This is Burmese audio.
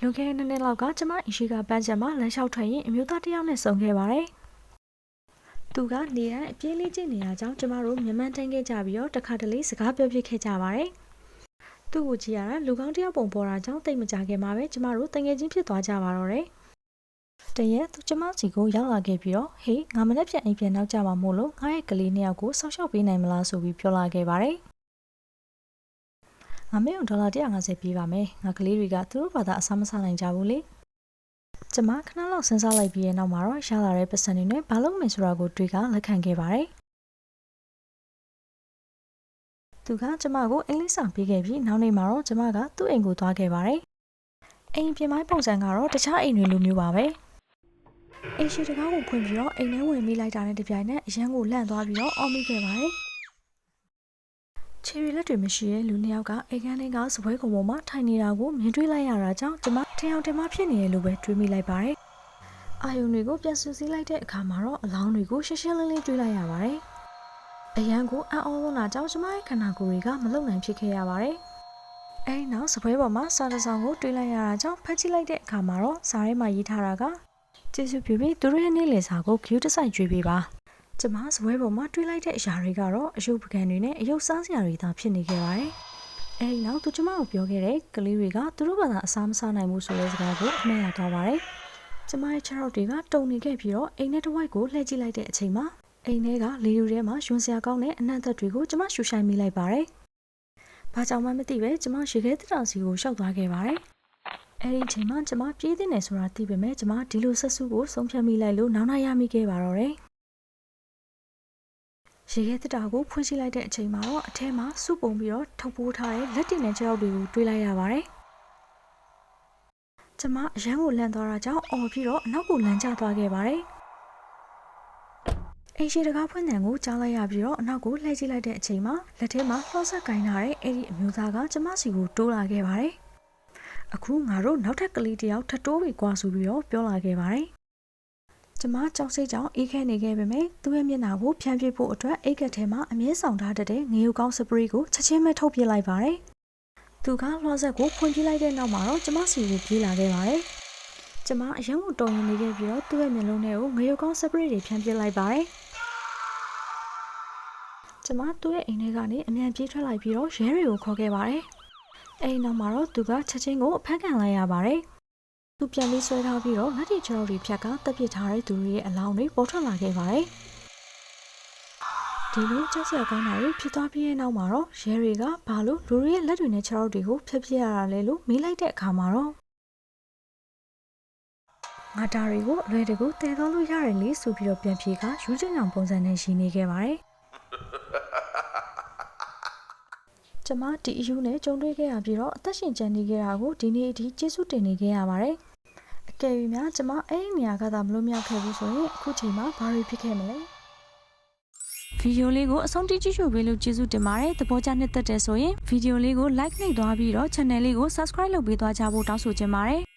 လွန်ခဲ့တဲ့နှစ်နှစ်လောက်ကကျမအင်ရှိကပန်းချံမှာလမ်းလျှောက်ထွက်ရင်အမျိုးသားတစ်ယောက်နဲ့ဆုံခဲ့ပါတယ်။သူကနေတိုင်းအပြေးလေးကျင့်နေရကြောင်းကျမတို့မြန်မာတိုင်းခဲ့ကြပြီးတော့တစ်ခါတလေစကားပြောပြခဲ့ကြပါတယ်။သူ့ကိုကြည့်ရတာလူကောင်းတစ်ယောက်ပုံပေါ်တာကြောင့်တိတ်မကြခင်မှာပဲကျမတို့တငယ်ချင်းဖြစ်သွားကြပါတော့တယ်။တရက်သူကျမစီကိုရောက်လာခဲ့ပြီးတော့ဟေးငါမနေ့ပြန်အိမ်ပြန်နောက်ကြမှာမို့လို့ငါရဲ့ကလေးနှစ်ယောက်ကိုစောင့်ရှောက်ပေးနိုင်မလားဆိုပြီးပြောလာခဲ့ပါတယ်။ ငါမေကိုဒေါ်လာ150ပေးပါမယ်။ငါကလေးတွေကသူတို့ဘာသာအစားမစားနိုင်ကြဘူးလေ။ကျမခဏလောက်စဉ်းစားလိုက်ပြီးရဲ့နောက်မှာတော့ရလာတဲ့ပတ်စံတွေနဲ့ဘာလို့မယ်ဆိုတာကိုတွေးကလက်ခံခဲ့ပါတယ်။သူကကျမကိုအင်္ဂလိပ်စာပေးခဲ့ပြီးနောက်နေ့မှာတော့ကျမကသူ့အိမ်ကိုသွားခဲ့ပါတယ်။အိမ်ပြင်ပိုင်းပုံစံကတော့တခြားအိမ်တွေလိုမျိုးပါပဲ။အိမ်ရှိတကားကိုဖွင့်ပြီးတော့အိမ်ထဲဝင်မိလိုက်တာနဲ့တပြိုင်နက်အရန်ကိုလန့်သွားပြီးတော့အော်မိခဲ့ပါတယ်။ ချယ်ရီလက်တွေမရှိတဲ့လူနှစ်ယောက်ကအိမ်ခန်းလေးကစပွဲကုံပေါ်မှာထိုင်နေတာကိုမြင်တွေ့လိုက်ရတာကြောင့်ကျမထင်အောင်ထင်မှဖြစ်နေတယ်လို့ပဲတွေးမိလိုက်ပါတယ်။အာယုံတွေကိုပြန်ဆူစည်းလိုက်တဲ့အခါမှာတော့အလောင်းတွေကိုရှင်းရှင်းလင်းလင်းတွေ့လိုက်ရပါတယ်။အရန်ကိုအံ့ဩလွန်းတာကြောင့်ကျမရဲ့ခန္ဓာကိုယ်တွေကမလုံနိုင်ဖြစ်ခဲ့ရပါတယ်။အဲဒီနောက်စပွဲပေါ်မှာစာတစ်စောင်ကိုတွေ့လိုက်ရတာကြောင့်ဖတ်ကြည့်လိုက်တဲ့အခါမှာတော့စာထဲမှာရေးထားတာကကျေးဇူးပြုပြီးသူတို့ရဲ့နေ့လည်စာကိုဂယူးတစ်ဆိုင်ကြွေးပေးပါ။ ကျမစပွဲပေါ်မှာတွေ့လိုက်တဲ့အရာတွေကတော့အယုတ်ပကံတွေနဲ့အယုတ်စားစရာတွေသာဖြစ်နေခဲ့ပါတယ်။အဲဒီနောက်သူကျမကိုပြောခဲ့တဲ့ကလေးတွေကသူတို့ဘာသာအစားမစားနိုင်ဘူးဆိုတဲ့စကားကိုအမှတ်ရသွားပါတယ်။ကျမရဲ့ခြေထောက်တွေကတုန်နေခဲ့ပြီးတော့အိမ်ထဲတစ်ဝိုက်ကိုလှည့်ကြည့်လိုက်တဲ့အချိန်မှာအိမ်ထဲကလေယူထဲမှာရွှန်စရာကောင်းတဲ့အနံ့သက်တွေကိုကျမရှူရှိုင်းမိလိုက်ပါတယ်။ဘာကြောင့်မှမသိပဲကျမရေခဲတက်တာစီကိုရှောက်သွားခဲ့ပါတယ်။အဲဒီအချိန်မှာကျမပြေးတင်နေဆိုတာသိပေမဲ့ကျမဒီလိုဆက်စုကိုဆုံးဖြတ်မိလိုက်လို့နောက်နောက်ရမိခဲ့ပါတော့တယ်။ ရေခဲတက်တာကိုဖွင့်ရှိလိုက်တဲ့အချိန်မှာတော့အထဲမှာစုပုံပြီးတော့ထုတ်ပိုးထားတဲ့လက်တင်နဲ့ကြောက်တွေကိုတွေးလိုက်ရပါတယ်။ကျမအရန်ကိုလန့်သွားတာကြောင့်အော်ပြီးတော့အနောက်ကိုလန့်ကျသွားခဲ့ပါတယ်။အိမ်ရှိတကားဖွင့်တယ်ကိုကြားလိုက်ရပြီးတော့အနောက်ကိုလှည့်ကြည့်လိုက်တဲ့အချိန်မှာလက်ထဲမှာလှော့ဆက်ကင်ထားတဲ့အဲ့ဒီအမျိုးသားကကျမစီကိုတိုးလာခဲ့ပါတယ်။အခုငါတို့နောက်ထပ်ကလေးတစ်ယောက်ထပ်တိုးပြီးကွာဆိုပြီးတော့ပြောလာခဲ့ပါတယ်။ ကျမကြောက်စိတ်ကြောင့်အေးခဲနေခဲ့ပေမဲ့သူ့ရဲ့မျက်နှာကိုဖြန်းပြဖို့အတွက်အိတ်ကက်ထဲမှာအမြဲဆောင်ထားတဲ့ငရုတ်ကောင်းစပရီကိုချက်ချင်းပဲထုတ်ပြလိုက်ပါတယ်။သူကလှော့ဆက်ကိုဖွင့်ပြလိုက်တဲ့နောက်မှာတော့ကျမစီကိုပြေးလာခဲ့ပါတယ်။ကျမအရင်ကတုံရင်နေခဲ့ပြီးတော့သူ့ရဲ့မျက်လုံးထဲကိုငရုတ်ကောင်းစပရီတွေဖြန်းပြလိုက်ပါတယ်။ကျမသူ့ရဲ့အိမ်ထဲကနေအမြန်ပြေးထွက်လိုက်ပြီးတော့ရဲတွေကိုခေါ်ခဲ့ပါတယ်။အဲဒီနောက်မှာတော့သူကချက်ချင်းကိုအဖမ်းခံလိုက်ရပါတယ်။ သူပြန်ပြီးဆွဲထားပြီးတော့လက်တီချော်ရီဖြတ်ကတပ်ပစ်ထားတဲ့သူတွေရဲ့အလောင်းတွေပေါ်ထွက်လာခဲ့ပါတယ်။ဒီလိုကြောက်စရာကောင်းတာတွေဖြစ်သွားပြီးတဲ့နောက်မှာတော့ရဲတွေကဘာလို့လူတွေရဲ့လက်တွေနဲ့ခြေထောက်တွေကိုဖျက်ပြစ်ရတာလဲလို့မေးလိုက်တဲ့အခါမှာတော့ငါတာတွေကိုအလွယ်တကူတည်သွားလို့ရတယ်လေဆိုပြီးတော့ပြန်ပြေကယူကျင်အောင်ပုံစံနဲ့ရည်နေခဲ့ပါတယ်။ ကျမဒီအယူနဲ့ကြုံတွေ့ခဲ့ရပြီးတော့အသက်ရှင်ကျန်နေခဲ့တာကိုဒီနေ့အထိကျေးဇူးတင်နေခဲ့ရပါတယ်။အကယ်၍များကျမအဲ့ဒီနေရာကသာမလို့မြောက်ခဲ့ဘူးဆိုရင်အခုချိန်မှာဘာတွေဖြစ်ခဲ့မလဲ။ဗီဒီယိုလေးကိုအဆုံးထိကြည့်ရှုပေးလို့ကျေးဇူးတင်ပါတယ်။သဘောကျနှစ်သက်တယ်ဆိုရင်ဗီဒီယိုလေးကို like နှိပ်သွားပြီးတော့ channel လေးကို subscribe လုပ်ပေးသွားကြဖို့တောင်းဆိုချင်ပါတယ်။